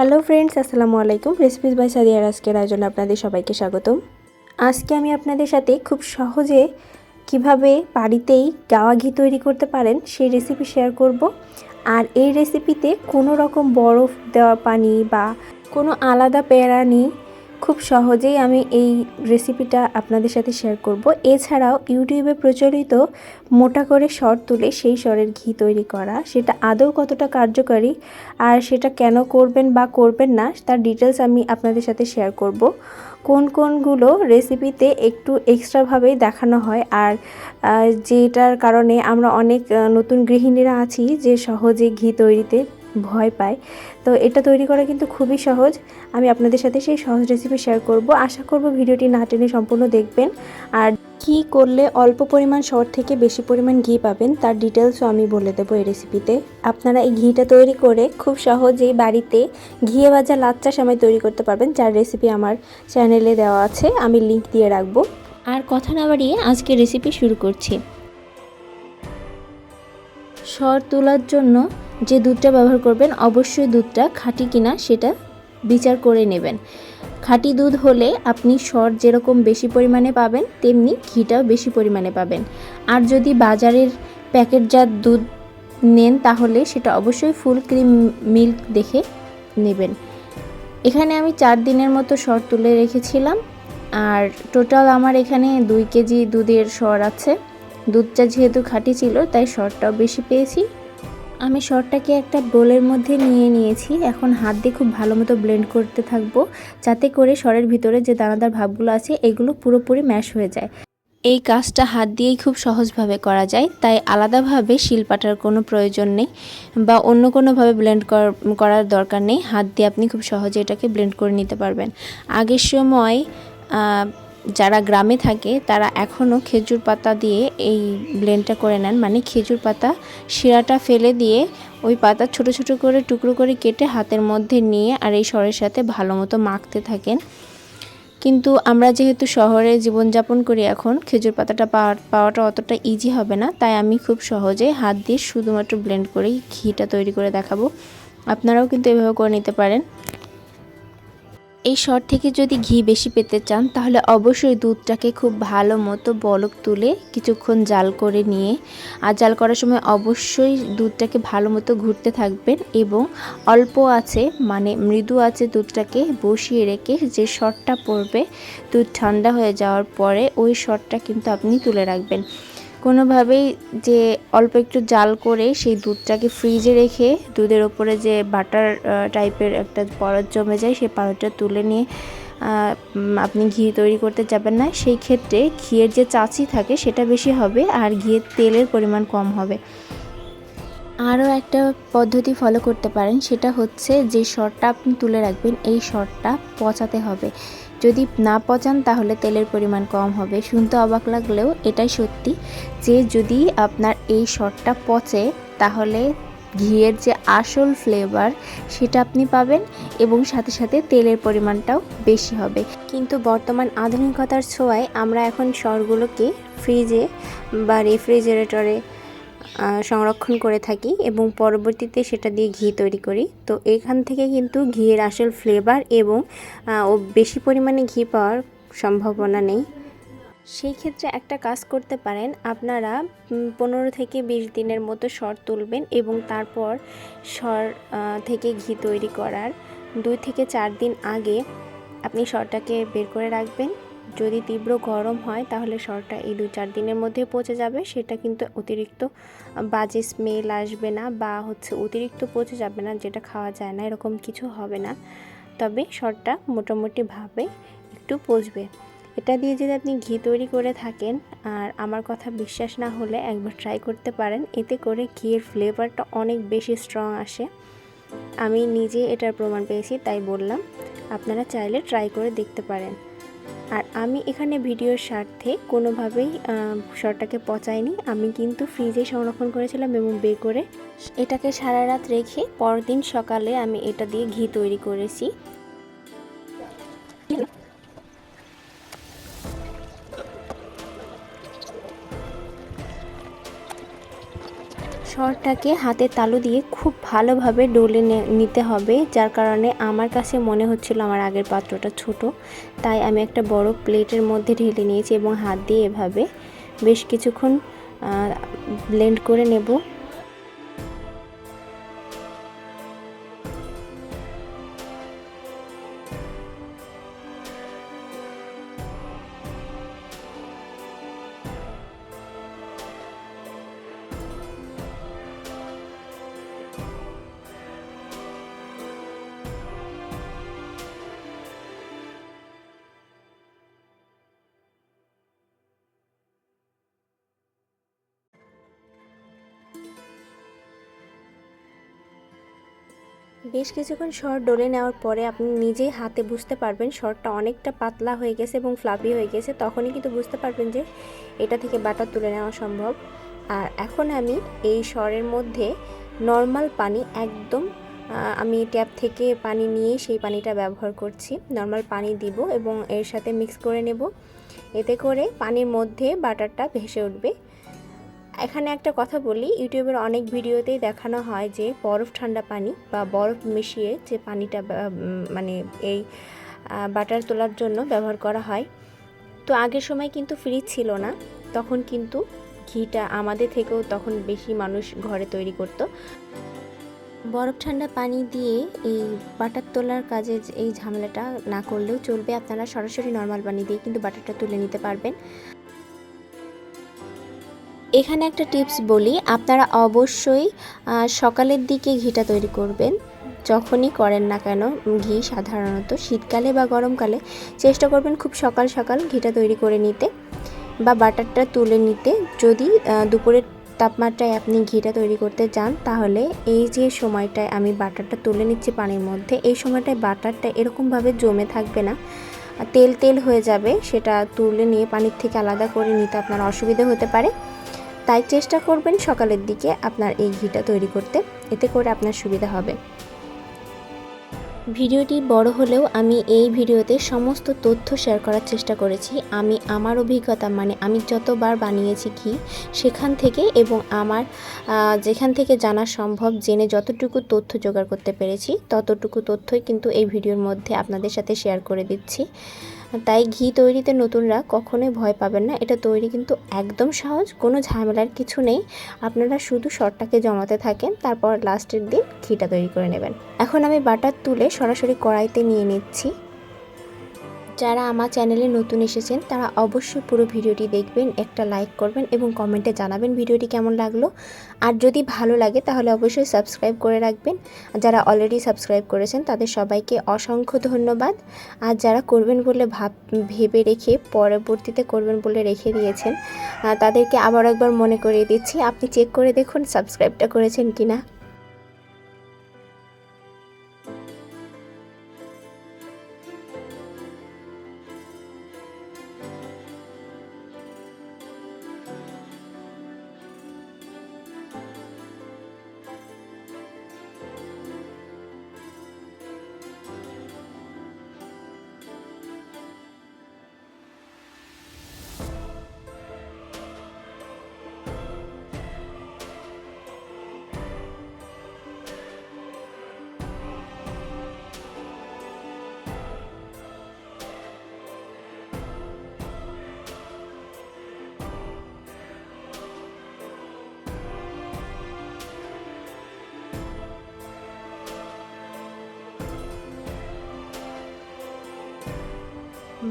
Hello friends, আসসালামু আলাইকুম। Recipes by সাদিয়ার আজকের আয়োজনে আপনাদের সবাইকে স্বাগতম। আজকে আমি আপনাদের সাথে খুব সহজে কীভাবে বাড়িতেই গাওয়া ঘি তৈরি করতে পারেন সেই রেসিপি শেয়ার করব। আর এই রেসিপিতে কোনো রকম বরফ দেওয়া পানি বা কোনো আলাদা পেয়ারা নেই খুব সহজেই আমি এই রেসিপিটা আপনাদের সাথে শেয়ার করব। এছাড়াও ইউটিউবে প্রচলিত মোটা করে সর তুলে সেই সরের ঘি তৈরি করা, সেটা আদৌ কতটা কার্যকারী আর সেটা কেন করবেন বা করবেন না, তার ডিটেলস আমি আপনাদের সাথে শেয়ার করব। কোন কোনগুলো রেসিপিতে একটু এক্সট্রাভাবেই দেখানো হয় আর যেটার কারণে আমরা অনেক নতুন গৃহিণীরা আছি যে সহজে ঘি তৈরিতে ভয় পায়। তো এটা তৈরি করা কিন্তু খুবই সহজ। আমি আপনাদের সাথে সেই সহজ রেসিপি শেয়ার করব। আশা করব ভিডিওটি না টেনে সম্পূর্ণ দেখবেন। আর কি করলে অল্প পরিমাণ শর থেকে বেশি পরিমাণ ঘি পাবেন তার ডিটেলসও আমি বলে দেবো এই রেসিপিতে আপনারা এই ঘিটা তৈরি করে খুব সহজেই বাড়িতে ঘিয়ে ভাজা লাচ্চা সময় তৈরি করতে পারবেন যার রেসিপি আমার চ্যানেলে দেওয়া আছে। আমি লিংক দিয়ে রাখব। আর কথা না বাড়িয়ে আজকে রেসিপি শুরু করছি। সর তোলার জন্য যে দুধটা ব্যবহার করবেন, অবশ্যই দুধটা খাঁটি কিনা সেটা বিচার করে নেবেন। খাঁটি দুধ হলে আপনি সর যেরকম বেশি পরিমাণে পাবেন, তেমনি ঘিটাও বেশি পরিমাণে পাবেন। আর যদি বাজারের প্যাকেটজাত দুধ নেন, তাহলে সেটা অবশ্যই ফুল ক্রিম মিল্ক দেখে নেবেন। এখানে আমি চার দিনের মতো সর তুলে রেখেছিলাম। আর টোটাল আমার এখানে দুই কেজি দুধের সর আছে। দুধটা যেহেতু খাঁটি ছিল, তাই সরটাও বেশি পেয়েছি। আমি সরটাকে একটা বোলের মধ্যে নিয়ে নিয়েছি। এখন হাত দিয়ে খুব ভালো মতো ব্লেন্ড করতে থাকব, যাতে করে সরের ভিতরে যে দানাদার ভাবগুলো আছে, এগুলো পুরোপুরি ম্যাশ হয়ে যায়। এই কাজটা হাত দিয়েই খুব সহজভাবে করা যায়, তাই আলাদাভাবে শিলপাটার কোনো প্রয়োজন নেই বা অন্য কোনোভাবে ব্লেন্ড করার দরকার নেই। হাত দিয়ে আপনি খুব সহজে এটাকে ব্লেন্ড করে নিতে পারবেন। আগের সময় যারা গ্রামে থাকে, তারা এখনও খেজুর পাতা দিয়ে এই ব্লেন্ডটা করে নেন। মানে খেজুর পাতা শিরাটা ফেলে দিয়ে ওই পাতা ছোট ছোট করে, টুকরো করে কেটে হাতের মধ্যে নিয়ে আর এই সরের সাথে ভালো মতো মাখতে থাকেন। কিন্তু আমরা যেহেতু শহরে জীবনযাপন করি এখন, খেজুর পাতাটা পাওয়া, পাওয়াটা অতটা ইজি হবে না। তাই আমি খুব সহজে হাত দিয়ে শুধুমাত্র ব্লেন্ড করেই ঘিটা তৈরি করে দেখাবো। আপনারাও কিন্তু এভাবে করে নিতে পারেন। এই শর থেকে যদি ঘি বেশি পেতে চান, তাহলে অবশ্যই দুধটাকে খুব ভালো মতো বলক তুলে কিছুক্ষণ জাল করে নিয়ে, আর জাল করার সময় অবশ্যই দুধটাকে ভালো মতো ঘুরতে থাকবেন এবং অল্প আছে মানে মৃদু আছে দুধটাকে বসিয়ে রেখে যে শরটা পড়বে, দুধ ঠান্ডা হয়ে যাওয়ার পরে ওই শরটা কিন্তু আপনি তুলে রাখবেন। কোনোভাবেই যে অল্প একটু জাল করে সেই দুধটাকে ফ্রিজে রেখে দুধের ওপরে যে বাটার টাইপের একটা পরত জমে যায় সেই পরতটা তুলে নিয়ে আপনি ঘি তৈরি করতে যাবেন না। সেই ক্ষেত্রে ঘিয়ের যে চাচি থাকে সেটা বেশি হবে আর ঘিয়ের তেলের পরিমাণ কম হবে। আরও একটা পদ্ধতি ফলো করতে পারেন, সেটা হচ্ছে যে শটটা আপনি তুলে রাখবেন, এই শটটা পচাতে হবে। যদি না পচান তাহলে তেলের পরিমাণ কম হবে। শুনতে অবাক লাগলেও এটাই সত্যি যে যদি আপনার এই শটটা পচে, তাহলে ঘিয়ের যে আসল ফ্লেভার সেটা আপনি পাবেন এবং সাথে সাথে তেলের পরিমাণটাও বেশি হবে। কিন্তু বর্তমান আধুনিকতার ছোঁয়ায় আমরা এখন সরগুলোকে ফ্রিজে বা রেফ্রিজারেটরে সংরক্ষণ করে থাকি এবং পরবর্তীতে সেটা দিয়ে ঘি তৈরি করি। তো এখান থেকে কিন্তু ঘিয়ের আসল ফ্লেভার এবং ও বেশি পরিমাণে ঘি পাওয়ার সম্ভাবনা নেই। সেই ক্ষেত্রে একটা কাজ করতে পারেন, আপনারা পনেরো থেকে বিশ দিনের মতো সর তুলবেন এবং তারপর সর থেকে ঘি তৈরি করার দুই থেকে চার দিন আগে আপনি সরটাকে বের করে রাখবেন। যদি তীব্র গরম হয়, তাহলে সরটা এই দু চার দিনের মধ্যে পচে যাবে। সেটা কিন্তু অতিরিক্ত বাজে স্মেল আসবে না বা হচ্ছে অতিরিক্ত পচে যাবে না, যেটা খাওয়া যায় না, এরকম কিছু হবে না। তবে সরটা মোটামুটিভাবে একটু পচবে। এটা দিয়ে যদি আপনি ঘি তৈরি করে থাকেন, আর আমার কথা বিশ্বাস না হলে একবার ট্রাই করতে পারেন। এতে করে ঘিয়ের ফ্লেভারটা অনেক বেশি স্ট্রং আসে। আমি নিজে এটার প্রমাণ পেয়েছি, তাই বললাম। আপনারা চাইলে ট্রাই করে দেখতে পারেন। আর আমি এখানে ভিডিওর স্বার্থে কোনোভাবেই শরটাকে পচাইনি। আমি কিন্তু ফ্রিজে সংরক্ষণ করেছিলাম এবং বে করে এটাকে সারা রাত রেখে পরদিন সকালে আমি এটা দিয়ে ঘি তৈরি করেছি। সরটাকে হাতে তালু দিয়ে খুব ভালোভাবে ডলে নিতে হবে, যার কারণে আমার কাছে মনে হচ্ছিল আমার আগের পাত্রটা ছোট। তাই আমি একটা বড় প্লেটের মধ্যে ঢেলে নিয়েছি এবং হাত দিয়ে এভাবে বেশ কিছুক্ষণ ব্লেন্ড করে নেব। বেশ কিছুক্ষণ শর্ট ডলে নেওয়ার পরে আপনি নিজেই হাতে বুঝতে পারবেন শর্টটা অনেকটা পাতলা হয়ে গেছে এবং ফ্লাফি হয়ে গেছে। তখনই কিন্তু বুঝতে পারবেন যে এটা থেকে বাটার তুলে নেওয়া সম্ভব। আর এখন আমি এই শরের মধ্যে নর্মাল পানি একদম আমি ট্যাপ থেকে পানি নিয়ে সেই পানিটা ব্যবহার করছি। নর্মাল পানি দিব এবং এর সাথে মিক্স করে নেব। এতে করে পানির মধ্যে বাটারটা ভেসে উঠবে। এখানে একটা কথা বলি, ইউটিউবের অনেক ভিডিওতেই দেখানো হয় যে বরফ ঠান্ডা পানি বা বরফ মিশিয়ে যে পানিটা মানে এই বাটার তোলার জন্য ব্যবহার করা হয়। তো আগের সময় কিন্তু ফ্রিজ ছিল না, তখন কিন্তু ঘিটা আমাদের থেকেও তখন বেশি মানুষ ঘরে তৈরি করতো। বরফ ঠান্ডা পানি দিয়ে এই বাটার তোলার কাজে এই ঝামেলাটা না করলেও চলবে। আপনারা সরাসরি নর্মাল পানি দিয়ে কিন্তু বাটারটা তুলে নিতে পারবেন। এখানে একটা টিপস বলি, আপনারা অবশ্যই সকালের দিকে ঘিটা তৈরি করবেন। যখনই করেন না কেন, ঘি সাধারণত শীতকালে বা গরমকালে চেষ্টা করবেন খুব সকাল সকাল ঘিটা তৈরি করে নিতে বা বাটারটা তুলে নিতে। যদি দুপুরের তাপমাত্রায় আপনি ঘিটা তৈরি করতে চান, তাহলে এই যে সময়টায় আমি বাটারটা তুলে নিচ্ছি পানির মধ্যে, এই সময়টায় বাটারটা এরকমভাবে জমে থাকবে না। তেল তেল হয়ে যাবে, সেটা তুলে নিয়ে পানির থেকে আলাদা করে নিতে আপনার অসুবিধা হতে পারে। তাই চেষ্টা করবেন সকালের দিকে আপনার এই ঘিটা তৈরি করতে। এতে করে আপনার সুবিধা হবে। ভিডিওটি বড় হলেও আমি এই ভিডিওতে সমস্ত তথ্য শেয়ার করার চেষ্টা করেছি। আমি আমার অভিজ্ঞতা মানে আমি যতবার বানিয়েছি কি সেখান থেকে এবং আমার যেখান থেকে জানা সম্ভব, জেনে যতটুকু তথ্য জোগাড় করতে পেরেছি, ততটুকু তথ্যই কিন্তু এই ভিডিওর মধ্যে আপনাদের সাথে শেয়ার করে দিচ্ছি। তাই ঘি তৈরিতে নতুনরা কখনোই ভয় পাবেন না। এটা তৈরি কিন্তু একদম সহজ, কোনো ঝামেলার কিছু নেই। আপনারা শুধু শরটাকে জমাতে থাকেন, তারপর লাস্টের দিন ঘিটা তৈরি করে নেবেন। এখন আমি বাটার তুলে সরাসরি কড়াইতে নিয়ে নিচ্ছি। যারা আমার চ্যানেলে নতুন এসেছেন, তারা অবশ্যই পুরো ভিডিওটি দেখবেন, একটা লাইক করবেন এবং কমেন্টে জানাবেন ভিডিওটি কেমন লাগল। আর যদি ভালো লাগে, তাহলে অবশ্যই সাবস্ক্রাইব করে রাখবেন। যারা অলরেডি সাবস্ক্রাইব করেছেন, তাদের সবাইকে অসংখ্য ধন্যবাদ। আর যারা করবেন বলে ভাব, ভেবে রেখে পরবর্তীতে করবেন বলে রেখে দিয়েছেন তাদেরকে আবার একবার মনে করিয়ে দিচ্ছি, আপনি চেক করে দেখুন সাবস্ক্রাইবটা করেছেন কি না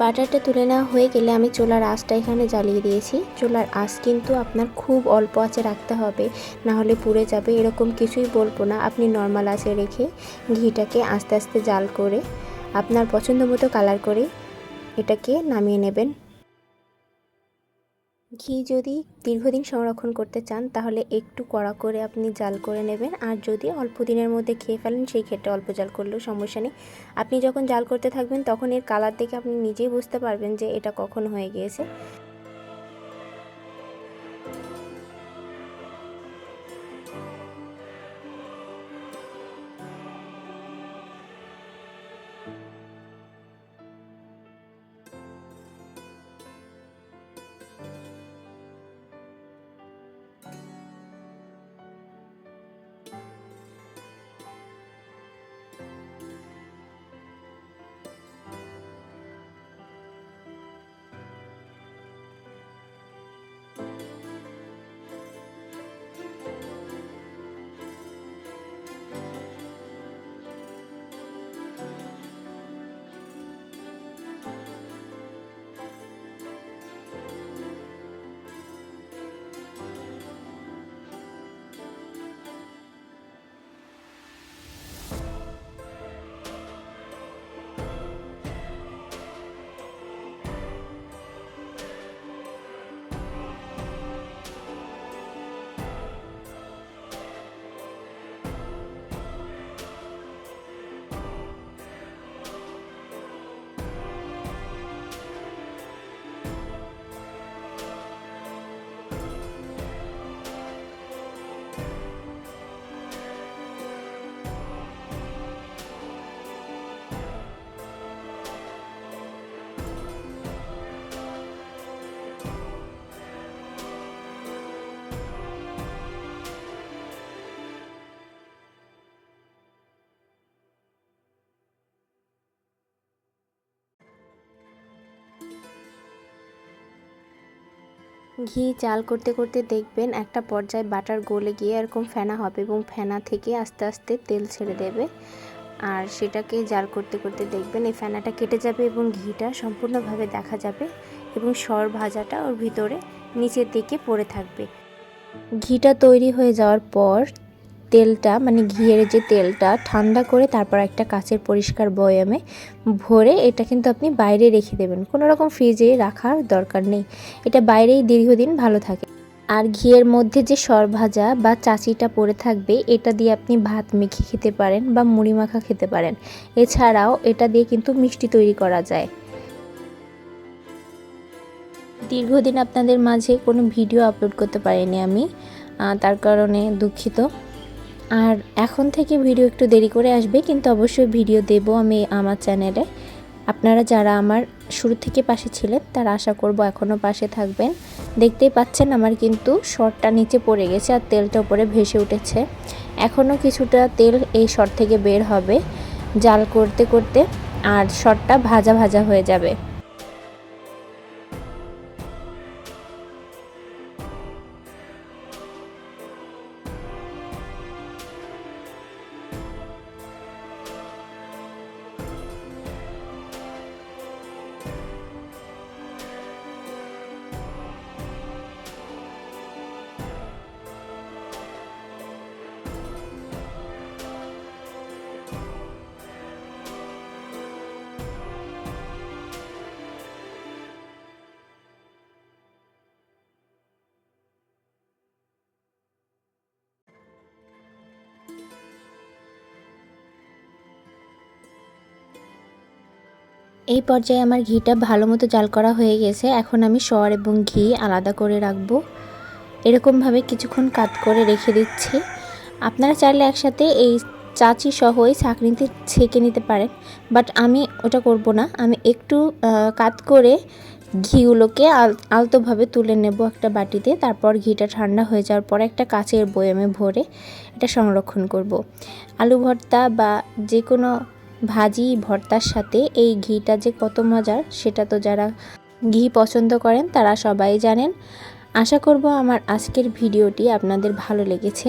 বাটারটা তুলে নেওয়া হয়ে গেলে আমি চোলার আঁচটা এখানে জ্বালিয়ে দিয়েছি। চোলার আঁচ কিন্তু আপনার খুব অল্প আঁচে রাখতে হবে না হলে পুড়ে যাবে। এরকম কিছুই বলব না, আপনি নর্মাল আঁচে রেখে ঘিটাকে আস্তে আস্তে জাল করে আপনার পছন্দ মতো কালার করে এটাকে নামিয়ে নেবেন। ঘি যদি দীর্ঘদিন সংরক্ষণ করতে চান, তাহলে একটু কড়া করে আপনি জাল করে নেবেন। আর যদি অল্প দিনের মধ্যে খেয়ে ফেলেন, সেই ক্ষেত্রে অল্প জাল করলেও সমস্যা নেই। আপনি যখন জাল করতে থাকবেন, তখন এর কালার দেখে আপনি নিজেই বুঝতে পারবেন যে এটা কখন হয়ে গিয়েছে। ঘি চাল করতে করতে দেখবেন একটা পর্যায়ে বাটার গলে গিয়ে এরকম ফেনা হবে এবং ফেনা থেকে আস্তে আস্তে তেল ছেড়ে দেবে। আর সেটাকে জাল করতে করতে দেখবেন এই ফেনাটা কেটে যাবে এবং ঘিটা সম্পূর্ণভাবে দেখা যাবে এবং সর ভাজাটা ওর ভিতরে নিচের দিকে পড়ে থাকবে। ঘিটা তৈরি হয়ে যাওয়ার পর তেলটা মানে ঘিয়ের যে তেলটা, ঠান্ডা করে তারপর একটা কাচের পরিষ্কার বয়ামে ভরে এটা কিন্তু আপনি বাইরে রেখে দেবেন। কোনো রকম ফ্রিজে রাখার দরকার নেই। এটা বাইরেই দীর্ঘদিন ভালো থাকে। আর ঘিয়ের মধ্যে যে সরভাজা বা চাচিটা পড়ে থাকবে, এটা দিয়ে আপনি ভাত মেখে খেতে পারেন বা মুড়ি মাখা খেতে পারেন। এছাড়াও এটা দিয়ে কিন্তু মিষ্টি তৈরি করা যায়। দীর্ঘদিন আপনাদের মাঝে কোনো ভিডিও আপলোড করতে পারিনি আমি তার কারণে দুঃখিত। আর এখন থেকে ভিডিও একটু দেরি করে আসবে, কিন্তু অবশ্যই ভিডিও দেব আমি আমার চ্যানেলে। আপনারা যারা আমার শুরু থেকে পাশে ছিলেন, তারা আশা করব এখনও পাশে থাকবেন। দেখতেই পাচ্ছেন আমার কিন্তু শর্টটা নিচে পড়ে গেছে আর তেলটা উপরে ভেসে উঠেছে। এখনও কিছুটা তেল এই শর্ট থেকে বের হবে, জাল করতে করতে, আর শর্টটা ভাজা ভাজা হয়ে যাবে। এই পর্যায়ে আমার ঘিটা ভালো মতো জাল করা হয়ে গেছে। এখন আমি সর এবং ঘি আলাদা করে রাখব। এরকমভাবে কিছুক্ষণ কাত করে রেখে দিচ্ছি। আপনারা চাইলে একসাথে এই চাচি সহ এই চাকরিতে ছেঁকে নিতে পারেন। বাট আমি ওটা করব না। আমি একটু কাত করে ঘিগুলোকে আলতোভাবে তুলে নেব একটা বাটিতে। তারপর ঘিটা ঠান্ডা হয়ে যাওয়ার পর একটা কাচের বয়ামে ভরে এটা সংরক্ষণ করব। আলু ভর্তা বা যে কোনো ভাজি, ভর্তার সাথে এই ঘিটা যে কত মজার, সেটা তো যারা ঘি পছন্দ করেন, তারা সবাই জানেন। আশা করব আমার আজকের ভিডিওটি আপনাদের ভালো লেগেছে।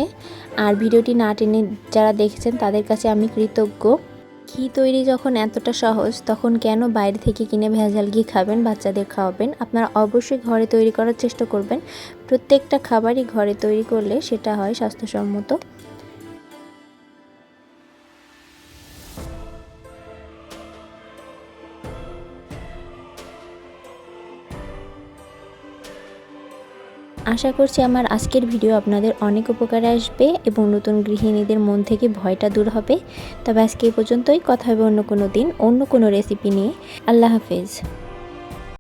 আর ভিডিওটি না টেনে যারা দেখেছেন, তাদের কাছে আমি কৃতজ্ঞ। ঘি তৈরি যখন এতটা সহজ, তখন কেন বাইরে থেকে কিনে ভেজাল ঘি খাবেন, বাচ্চাদের খাওয়াবেন? আপনারা অবশ্যই ঘরে তৈরি করার চেষ্টা করবেন। প্রত্যেকটা খাবারই ঘরে তৈরি করলে সেটা হয় স্বাস্থ্যসম্মত। আশা করছি আমার আজকের ভিডিও আপনাদের অনেক উপকারে আসবে এবং নতুন গৃহিণীদের মন থেকে ভয়টা দূর হবে। তবে আজকে এই পর্যন্তই। কথা হবে অন্য কোনো দিন, অন্য কোনো রেসিপি নিয়ে। আল্লাহ হাফেজ।